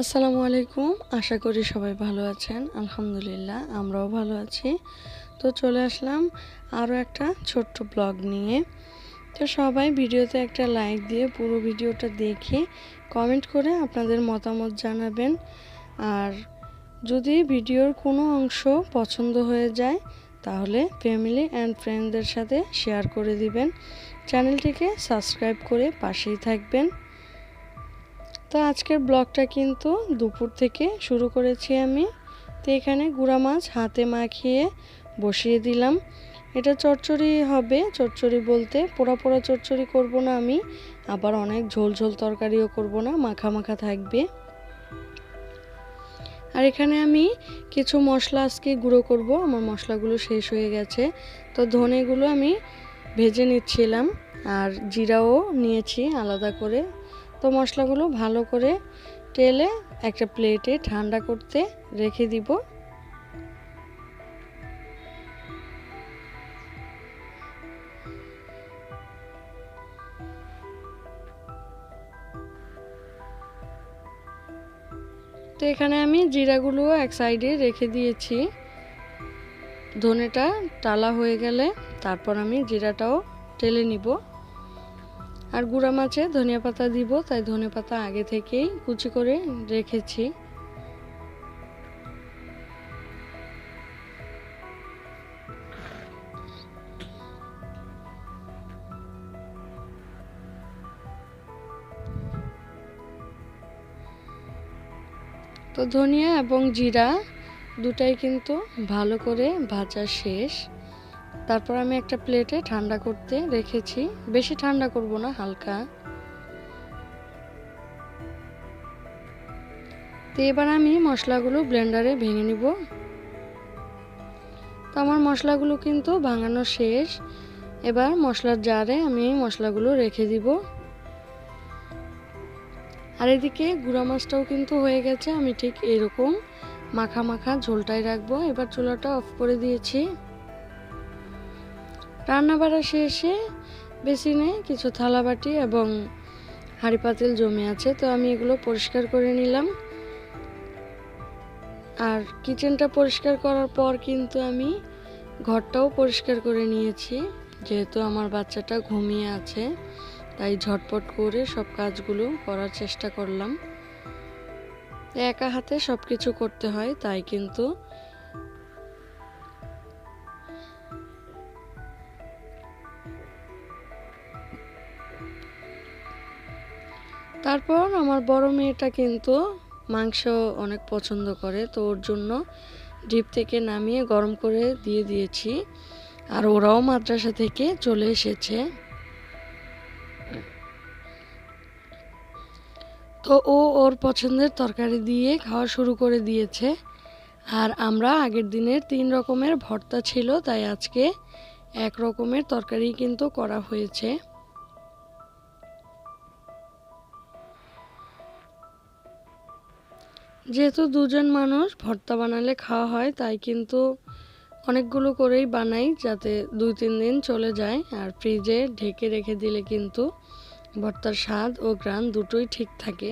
আসসালামু আলাইকুম। আশা করি সবাই ভালো আছেন। আলহামদুলিল্লাহ, আমরাও ভালো আছি। তো চলে আসলাম আরও একটা ছোট্ট ব্লগ নিয়ে। তো সবাই ভিডিওতে একটা লাইক দিয়ে পুরো ভিডিওটা দেখে কমেন্ট করে আপনাদের মতামত জানাবেন। আর যদি ভিডিওর কোনো অংশ পছন্দ হয়ে যায়, তাহলে ফ্যামিলি অ্যান্ড ফ্রেন্ডদের সাথে শেয়ার করে দিবেন। চ্যানেলটিকে সাবস্ক্রাইব করে পাশেই থাকবেন। তো আজকের ব্লগটা কিন্তু দুপুর থেকে শুরু করেছি আমি। তো এখানে গুঁড়া মাছ হাতে মাখিয়ে বসিয়ে দিলাম। এটা চচ্চড়ি হবে, চচ্চড়ি বলতে পোড়া পোড়া চচ্চড়ি করব না আমি, আবার অনেক ঝোল ঝোল তরকারিও করব না, মাখা মাখা থাকবে। আর এখানে আমি কিছু মশলা আজকে গুঁড়ো করব, আমার মশলাগুলো শেষ হয়ে গেছে। তো ধনেগুলো আমি ভেজে নিচ্ছিলাম, আর জিরাও নিয়েছি আলাদা করে। তো মশলাগুলো ভালো করে টেলে একটা প্লেটে ঠান্ডা করতে রেখে দিব। তো এখানে আমি জিরাগুলো এক সাইডে রেখে দিয়েছি। ধনেটা টালা হয়ে গেলে তারপর আমি জিরাটাও টেলে নিব। আর গুঁড়া মাছে ধনিয়া পাতা দিব, তাই ধনে পাতা আগে থেকেই কুচি করে রেখেছি। তো ধনিয়া এবং জিরা দুটাই কিন্তু ভালো করে ভাজা শেষ। তারপর আমি একটা প্লেটে ঠান্ডা করতে রেখেছি। বেশি ঠান্ডা করব না, হালকা। তো এবার আমি মশলাগুলো ব্লেন্ডারে ভেঙে নিব। তো আমার মশলাগুলো কিন্তু ভাঙানো শেষ। এবার মশলার জারে আমি মশলাগুলো রেখে দিব। আর এদিকে গুঁড়া মাছটাও কিন্তু হয়ে গেছে, আমি ঠিক এরকম মাখা মাখা ঝোলটাই রাখব। এবার চুলাটা অফ করে দিয়েছি। রান্না বাড়া শেষে বেসিনে কিছু থালাবাটি এবং হাঁড়ি পাতিল জমে আছে, তো আমি এগুলো পরিষ্কার করে নিলাম। আর কিচেনটা পরিষ্কার করার পর কিন্তু আমি ঘরটাও পরিষ্কার করে নিয়েছি, যেহেতু আমার বাচ্চাটা ঘুমিয়ে আছে, তাই ঝটপট করে সব কাজগুলো করার চেষ্টা করলাম। একা হাতে সব কিছু করতে হয়, তাই কিন্তু তারপর আমার বড় মেয়েটা কিন্তু মাংস অনেক পছন্দ করে, তো ওর জন্য ডিপ থেকে নামিয়ে গরম করে দিয়ে দিয়েছি। আর ওরাও মাদ্রাসা থেকে চলে এসেছে। তো ও ওর পছন্দের তরকারি দিয়ে খাওয়া শুরু করে দিয়েছে। আর আমরা আগের দিনের তিন রকমের ভর্তা ছিল, তাই আজকে এক রকমের তরকারি কিন্তু করা হয়েছে। যেহেতু দুজন মানুষ, ভর্তা বানালে খাওয়া হয়, তাই কিন্তু অনেকগুলো করেই বানাই যাতে দুই তিন দিন চলে যায়। আর ফ্রিজে ঢেকে রেখে দিলে কিন্তু ভর্তার স্বাদ ও গ্রান দুটোই ঠিক থাকে।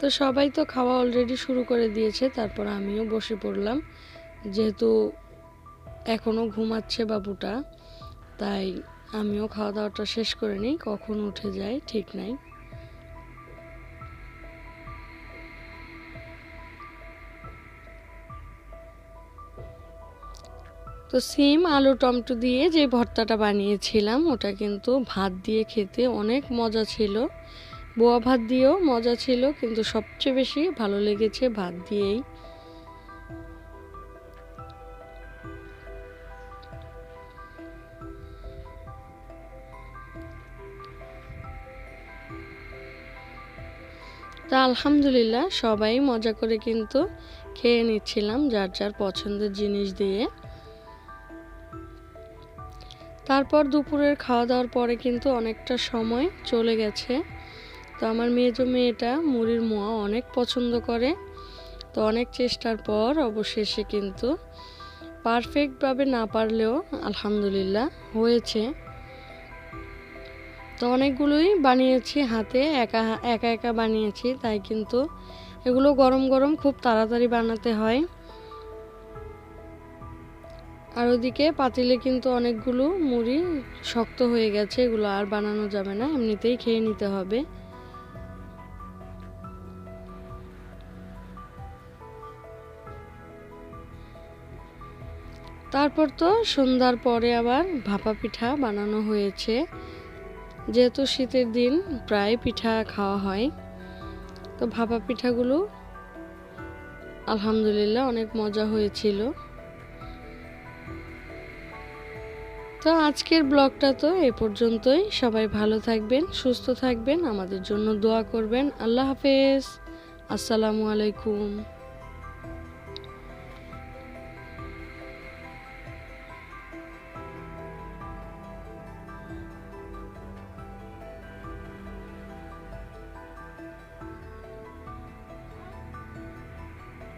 তো সবাই তো খাওয়া অলরেডি শুরু করে দিয়েছে, তারপর আমিও বসে পড়লাম। যেহেতু এখনও ঘুমাচ্ছে বাবুটা, তাই আমিও খাওয়া দাওয়াটা শেষ করে নিই, কখন উঠে যায় ঠিক নাই। তো সিম, আলু, টমেটো দিয়ে যে ভর্তাটা বানিয়েছিলাম, ওটা কিন্তু ভাত দিয়ে খেতে অনেক মজা ছিল। বোয়া ভাত দিয়েও মজা ছিল, কিন্তু সবচেয়ে বেশি ভালো লেগেছে ভাত দিয়েই। তা আলহামদুলিল্লাহ, সবাই মজা করে কিন্তু খেয়ে নিচ্ছিলাম যার যার পছন্দের জিনিস দিয়ে। তারপর দুপুরের খাওয়া দাওয়ার পরে কিন্তু অনেকটা সময় চলে গেছে। তো আমার মেয়েজ মেয়েটা মুড়ির মোয়া অনেক পছন্দ করে। তো অনেক চেষ্টার পর অবশেষে কিন্তু পারফেক্টভাবে না পারলেও আলহামদুলিল্লাহ হয়েছে। তো অনেকগুলোই বানিয়েছি হাতে, একা একা একা বানিয়েছি, তাই কিন্তু এগুলো গরম গরম খুব তাড়াতাড়ি বানাতে হয়। আর ওদিকে পাতিলে কিন্তু অনেকগুলো মুড়ি শক্ত হয়ে গেছে, এগুলো আর বানানো যাবে না, এমনিতেই খেয়ে নিতে হবে। তারপর তো সন্ধ্যার পরে আবার ভাপা পিঠা বানানো হয়েছে। যেহেতু শীতের দিন, প্রায় পিঠা খাওয়া হয়। তো ভাপা পিঠাগুলো আলহামদুলিল্লাহ অনেক মজা হয়েছিল। তো আজকের ব্লগটা তো এ পর্যন্তই। সবাই ভালো থাকবেন, সুস্থ থাকবেন, আমাদের জন্য দোয়া করবেন। আল্লাহ হাফেজ। আসসালামু আলাইকুম।